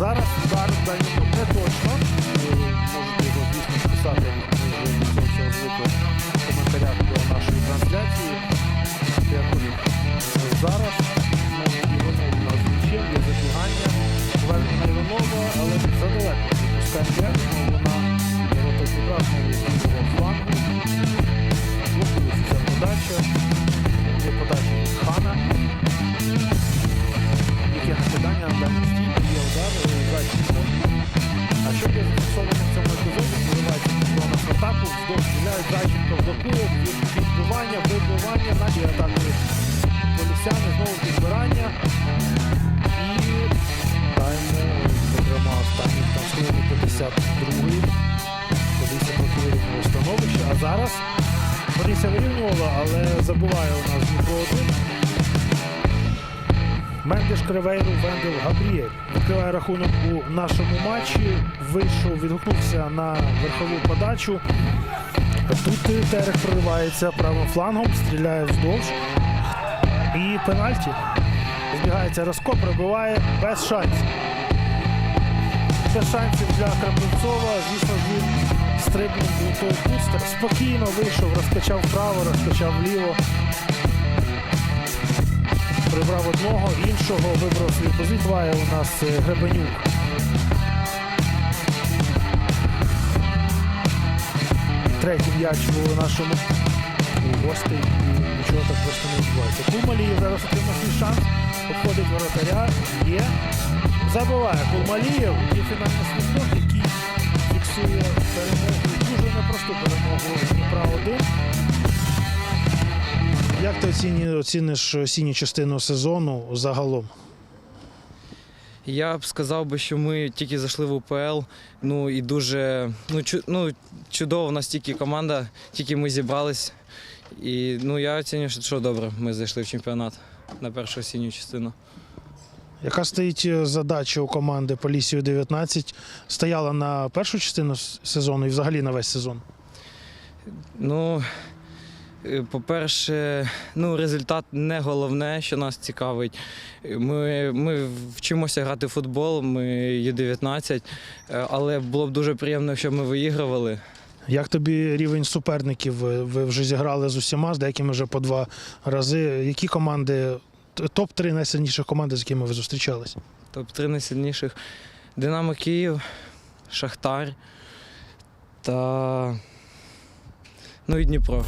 Удар в дальньому не точно. Можете його, звісно, списати цього звикли в коментарях до нашої трансляції. Е, зараз Іванов у нас нічим, є забігання. Повернення Іванова, але задалеко. Відпускає м'яч, знову на ворота Дніпра, знову з лівого флангу. Ця подача. Є подача від Хана. Яке накидання на стійку, удар, е, А що є зафіксовано в цьому епізоді? Виливається зона в атаку, вздовж стріляють, Зайченко блокує, відбивання, вибивання, наші атаки полісяни, знову підбирання. І даємо, зокрема, останніх там хвилини 52-ї. Полісся становище, а зараз Полісся вирівнювала, але забуває у нас Дніпро 1. Мендеш Кривейру Вендел Габріель відкриває рахунок у нашому матчі. Вийшов, відгукнувся на верхову подачу. Тут Терек проривається правим флангом, стріляє вздовж. І пенальті. Збігається Роско, пробиває без шансів. Без шансів для Крамбунцова. Звісно, він стрибнув у той кут. Спокійно вийшов, розкачав вправо, розкачав вліво. Одного, іншого вибрав свій позицію. У нас е, Гребенюк. Третій м'яч у нашому у гостей. Нічого так просто не відбувається. Кумалієв зараз отримав свій шанс. Обходить воротаря. Є. Забиває Кулмалієв. Є фінальний свисток, який фіксує перемогу. Оціні, оціниш осінню частину сезону загалом? Я б сказав би, що ми тільки зайшли в УПЛ. Ну і дуже ну, чу, ну, чудово, настільки команда, тільки ми зібрались. І ну, я оцінюю, що, добре, ми зайшли в чемпіонат на першу осінню частину. Яка стоїть е, задача у команди Полісію 19? Стояла на першу частину сезону і взагалі на весь сезон? Ну, по-перше, ну, результат не головне, що нас цікавить. Ми, ми вчимося грати в футбол, ми Ю-19, е, але було б дуже приємно, якщо ми виігрували. Як тобі рівень суперників? Ви ви вже зіграли з усіма, з деякими вже по два рази. Які команди, топ-3 найсильніших команди, з якими ви зустрічались? Топ-3 найсильніших Динамо Київ, Шахтар та ну і Дніпро.